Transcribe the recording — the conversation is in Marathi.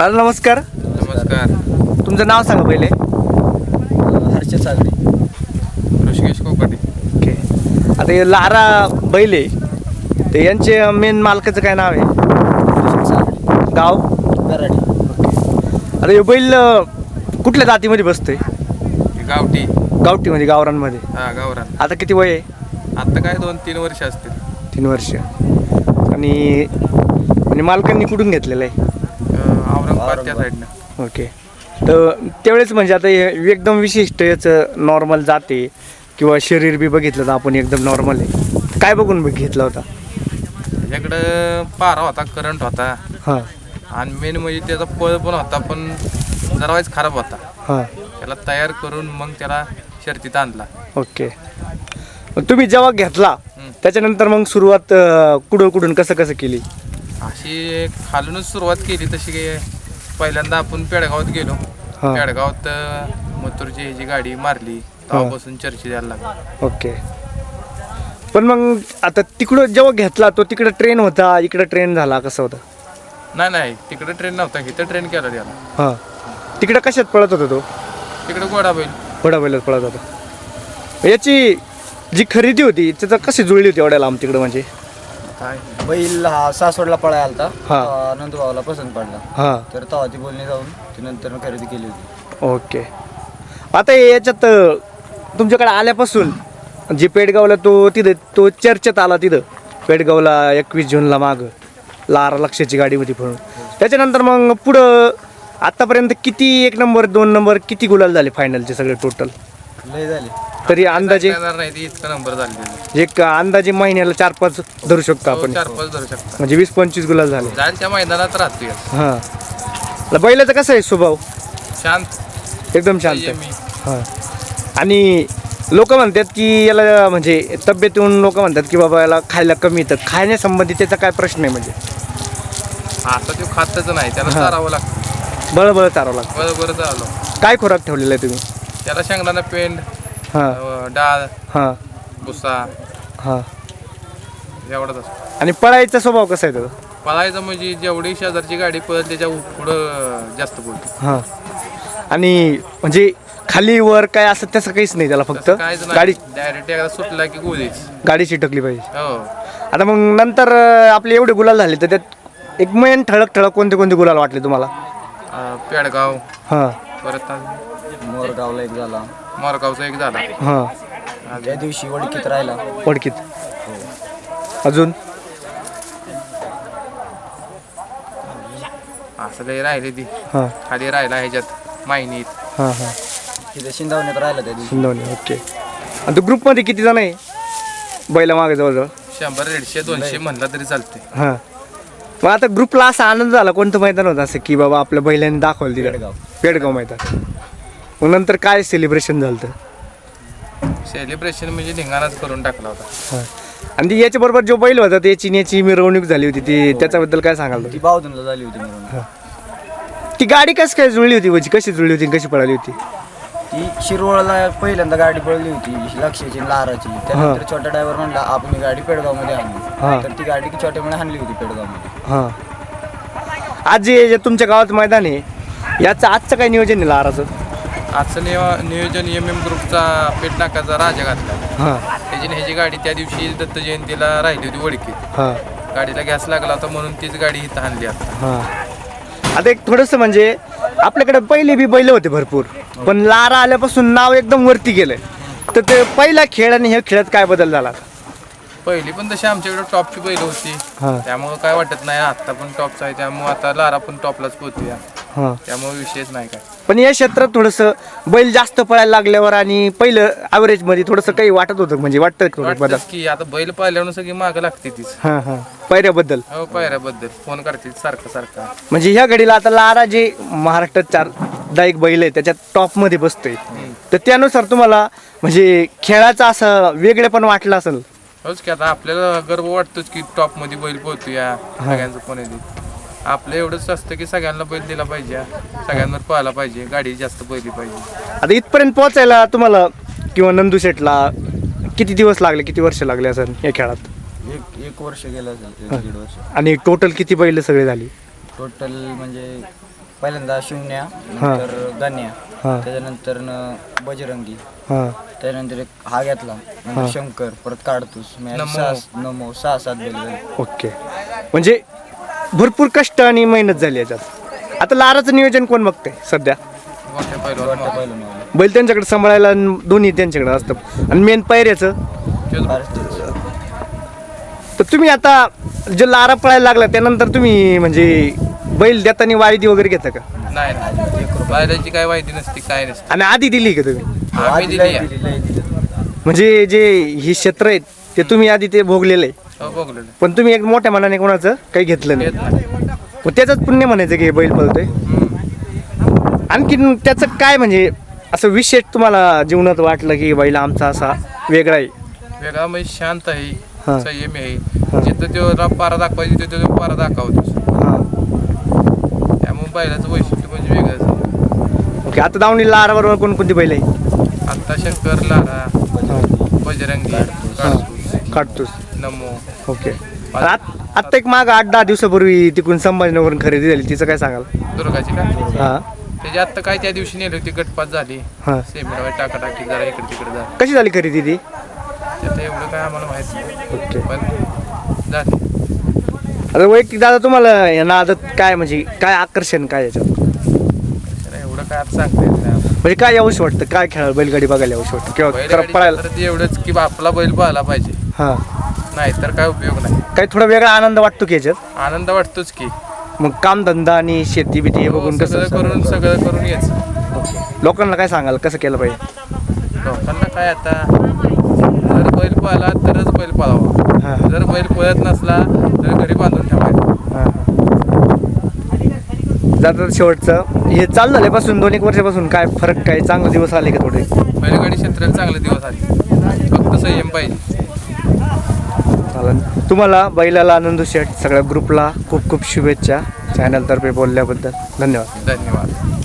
दादा नमस्कार. नमस्कार. तुमचं नाव सांगा पहिले. हर्षद सागरे. ऋषिकेश कोकाटे ओके. आता हे लारा बैल आहे. ते यांचे मेन मालकाचं काय नाव आहे? हर्षद सागरे. गाव? कराडी. आता हे बैल अं, कुठल्या जातीमध्ये बसतंय? हे गावठी. गावठीमध्ये गावरांमध्ये हा गावरान. आता किती वय आहे? आता काय दोन तीन वर्ष असतील. तीन वर्ष. आणि म्हणजे मालकांनी कुठून घेतलेलं आहे? औरंगाबाद त्या साईडनं. ओके. तर त्यावेळेस म्हणजे आता हे एकदम विशिष्ट याचं नॉर्मल जाते किंवा शरीर बी बघितलं तर आपण एकदम नॉर्मल आहे. काय बघून बघ- घेतला होता? त्याच्याकडं पारा होता करंट होता. हां. आणि मेन म्हणजे त्याचा पळ पण होता पण जरा वाईज खराब होता. हां. त्याला तयार करून मग त्याला शर्तीत आणला. ओके. मग तुम्ही जेव्हा घेतला हं. त्याच्यानंतर मग सुरुवात अं, कुठं कुठून कसं कसं केली? अशी खालूनच सुरुवात केली तशी काय पहिल्यांदा आपण पेडगावात गेलो. हा. पेडगावात मथुरची ह्याची गाडी मारली तेव्हापासून चर्चा द्यायला लागली. ओके. पण मग आता तिकडं जेव्हा घेतला तो तिकडं ट्रेन होता इकडं ट्रेन झाला कसं होतं? नाही नाही तिकडे ट्रेन नव्हता इथं ट्रेन केला त्याला हां. तिकडं कशात पळत होता तो? तिकडे गोडा बैल घोडा बैलात पळत होता. याची जी खरेदी होती त्याचं कशी जुळली होती एवढ्या लांब तिकडं म्हणजे? काय? बैल हा सासवडला पळायला आलता. हा. तेव्हा नंदूभाऊला पसंत पडला. हां. तर तेव्हा ती बोलणी जाऊन ती नंतर खरेदी केली होती. ओके. आता हे याच्यात अं, तुमच्याकडे आल्यापासून जे पेडगावला तो तिथं तो चर्चेत आला तिथं. पेडगावला एकवीस जूनला माग लारा लक्षाची गाडी होती म्हणून. त्याच्यानंतर मग पुढं आतापर्यंत किती एक नंबर दोन नंबर किती गुलाल झाले फायनलचे सगळे टोटल लय झाली. तरी अंदाजे येणार नाही ते इतका नंबर झाले एक अंदाजे महिन्याला चार पाच धरू शकतो आपण. चार पाच धरू शकता. म्हणजे वीस पंचवीस गुलाल झाले. मैदानात राहतो या. हां बैलाचं कसं आहे स्वभाव? शांत. एकदम शांत आहे. संयमी. हां. आणि लोक म्हणतात की याला म्हणजे तब्येतून लोक म्हणतात की बाबा याला खायला कमी तर खाण्यासंबंधी त्याचा काय प्रश्न आहे म्हणजे? आता तो खातच नाही त्याला चारावं लागतं. बळबळ चारावं लागतं. बरोबर चाललो काय खोराक ठेवलेला आहे तुम्ही? त्याला शेंगदाणा पेंड हां. अं, डाळ हां. भुसा हां. एवढाच असतो. आणि पळायचा स्वभाव कसा आहे त्याचा? पळायचं म्हणजे जेवढी शेजारची गाडी पळत त्याच्या पुढं जास्त बोलतो हां. आणि म्हणजे खाली वर काय असं त्याचं काहीच नाही त्याला फक्त? गाडी नाही. डायरेक्ट एकदा सुटला की गोलीच. गाडी चिटकली पाहिजे. हो. आता मग नंतर अं, आपले एवढे गुलाल झाले तर त्यात एक मेन ठळक ठळक कोणते कोणते गुलाल वाटले तुम्हाला? अं, पेडगाव. हां. परत मोरगावला एक झाला. मोरगावचा एक झाला. हां. ज्या दिवशी वडकीत राहिला. ओळखीत अजून? असं लय राहिले ती. हां. खाली राहिला ह्याच्यात मायनीत हां हां. तिथे शिंदावण्यात राहिला त्या दिवशी. शिंदवणे ओके. आणि तो ग्रुपमध्ये किती जण आहे? बैला मागे जवळजवळ? शंभर दीडशे दोनशे म्हणला तरी चालते हां. मग आता ग्रुपला असा आनंद झाला कोणतं मैदान होतं असं की बाबा आपल्या बैलांनी दाखवलं तिला पेडगाव. मैदान. मग नंतर काय सेलिब्रेशन झालं होतं? सेलिब्रेशन म्हणजे धिंगाणाच करून टाकला होता. हां आणि ती याच्याबरोबर जो बैल होता त्याची याची मिरवणूक झाली होती ती त्याच्याबद्दल काय सांगाल ती तुम्ही? बावधनला झाली होती म्हणून ती गाडी कशी काय जुळली होती म्हणजे कशी जुळली होती आणि कशी पळाली होती? ती शिरवळला पहिल्यांदा गाडी पळली होती लक्षाची लाराची. त्यानंतर छोटा ड्रायव्हर म्हणला आपण ही गाडी पेडगावमध्ये हा. आणली तर ती गाडी छोट्यामुळे आणली होती पेडगावमध्ये. हां. आज जे जे तुमच्या गावात मैदान आहे याचं आजचं काय नियोजन आहे लाराचं? आजचं नियो- नियोजन एम एम ग्रुपचा पेटनाकाचा राजा घातला. हां. त्याची ह्याची गाडी त्या दिवशी दत्त जयंतीला राहिली होती हां. गाडीला गॅस लागला होता म्हणून तीच गाडी इथं आणली आता. हां. आता एक थोडंसं म्हणजे आपल्याकडे पहिले बी बैल होते भरपूर. पण लारा आल्यापासून नाव एकदम वरती गेलंय. तर ते पहिला खेळ आणि ह्या खेळात काय बदल झाला? पहिली पण तशी आमच्याकडे टॉपची बैल होती. हां. त्यामुळं काय वाटत नाही आत्ता पण टॉपचा आहे. त्यामुळं आता लारा पण टॉपलाच पोहोचूया. हां. त्यामुळे विषयच नाही काय. पण या क्षेत्रात थोडंसं बैल जास्त पळायला लागल्यावर आणि पहिलं ॲव्हरेजमध्ये थोडंसं काही वाटत होतं म्हणजे वाटतं का थोडं बदल? वाटतंच की आता बैल पाहिल्यावर सगळी मागं लागते तीच. हां हां. पायऱ्याबद्दल? हो पायऱ्याबद्दल. फोन करते सारखं सारखं. म्हणजे ह्या घडीला आता लारा जे महाराष्ट्रात चार दायक बैल आहे त्याच्यात टॉपमध्ये बसतोय. तर त्यानुसार तुम्हाला म्हणजे खेळाचा असं वेगळे पण वाटलं असेल? होच की आता आपल्याला गर्व वाटतोच की टॉपमध्ये बैल पोहतोया सगळ्यांचं पण येते आपलं एवढंच असतं की सगळ्यांना बैल दिला पाहिजे. सगळ्यांवर पळायला पाहिजे. गाडी जास्त पहिली पाहिजे. आता इथपर्यंत पोहोचायला तुम्हाला किंवा नंदू शेटला किती दिवस लागले? किती वर्ष लागले असं या खेळात? एक एक वर्ष गेलं असेल एक दीड वर्ष. आणि टोटल किती बैल सगळे झाली? टोटल म्हणजे पहिल्यांदा शिवण्या हा. नंतर गण्या हा. त्याच्यानंतर न बजरंगी हां. त्याच्यानंतर एक हा घेतला नंतर शंकर परत काढतोस मी नमो. सहा नमो सहा सात बैल झाले. ओके. म्हणजे भरपूर कष्ट आणि मेहनत झाली याच्यात. आता लाराचं नियोजन कोण बघतंय सध्या? बैल त्यांच्याकडे सांभाळायला आणि दोन्ही त्यांच्याकडे असतं. आणि मेन पायऱ्याचं. तर तुम्ही आता जे लारा पळायला लागला त्यानंतर तुम्ही म्हणजे बैल देताना वायदी वगैरे घेता का? नाही काय माहिती नसती काय नसते. आणि आधी दिली का तुम्ही? आम्ही दिली आहे. म्हणजे जे ही क्षेत्र आहेत ते तुम्ही आधी ते भोगलेलं. आहे हो बघलेलं पण तुम्ही एक मोठ्या मनाने कोणाचं काही घेतलं नाही. मग त्याचंच पुण्य म्हणायचं की हे बैल पळतोय. आणखीन त्याचं काय म्हणजे असं विशेष तुम्हाला जीवनात वाटलं की बैल आमचा असा वेगळा आहे? वेगळा म्हणजे शांत हा. आहे संयमी आहे. जिथं तो रा- पारा दाखवायची तिथं तो पारा दाखवतोस हां. त्यामुळे बैलाचं वैशिष्ट्य म्हणजे वेगळंच. ओके आता दावणी लाराबरोबर कोणकोणती बैल आहे? आत्ता शंकर लारा काढतोस. नमो. ओके. आत- आत्ता एक माग आठ दहा दिवसापूर्वी तिकडून संभाजीनगरवरून खरेदी झाली. तिचं काय सांगाल? दुर्गाची का? हां. त्याची आत्ता काय त्या दिवशी नेली होती गटपात झाली. हां. सेमिनार टाकाटाकी जरा इकडे तिकडे झाली कशी झाली खरेदी ती? त्यात एवढं काय आम्हाला माहीत नाही. ओके. पण झाली. आता वैयक्तिक दादा तुम्हाला या नादात काय म्हणजे काय आकर्षण काय याच्यात? तर एवढं काय आता सांगता येत नाही आम्हाला. म्हणजे काय यावंशी वाटतं? काय खेळायला बैलगाडी बघायला यावंशी वाटतं? किंवा बैलगाडी पळायला क्षेत्रात एवढंच की आपला बैल पाहायला पाहिजे. हां. नाही तर काय उपयोग नाही. काही थोडा वेगळा आनंद वाटतो की याच्यात? आनंद वाटतोच की. मग कामधंदा आणि शेती बिती हे बघून हो, सगळं कसं करून सगळं करून यायचं लोकांना काय सांगाल? कसं केलं पाहिजे? लोकांना काय आता? जर बैल पाहिला तरच बैल हा. पाळावा जर बैल पळत नसला तर घरी बांधून ठेवायचं. हां जातात शेवटचं. हे चालू झाल्यापासून दोन एक वर्षापासून काय फरक काय चांगले दिवस आले का थोडे? बैलगाडी क्षेत्रात चांगले दिवस आले. फक्त संयम पाहिजे. चालेल तुम्हाला बैलाला आनंद शेठ सगळ्या ग्रुपला खूप खूप शुभेच्छा. चॅनलतर्फे बोलल्याबद्दल धन्यवाद. धन्यवाद.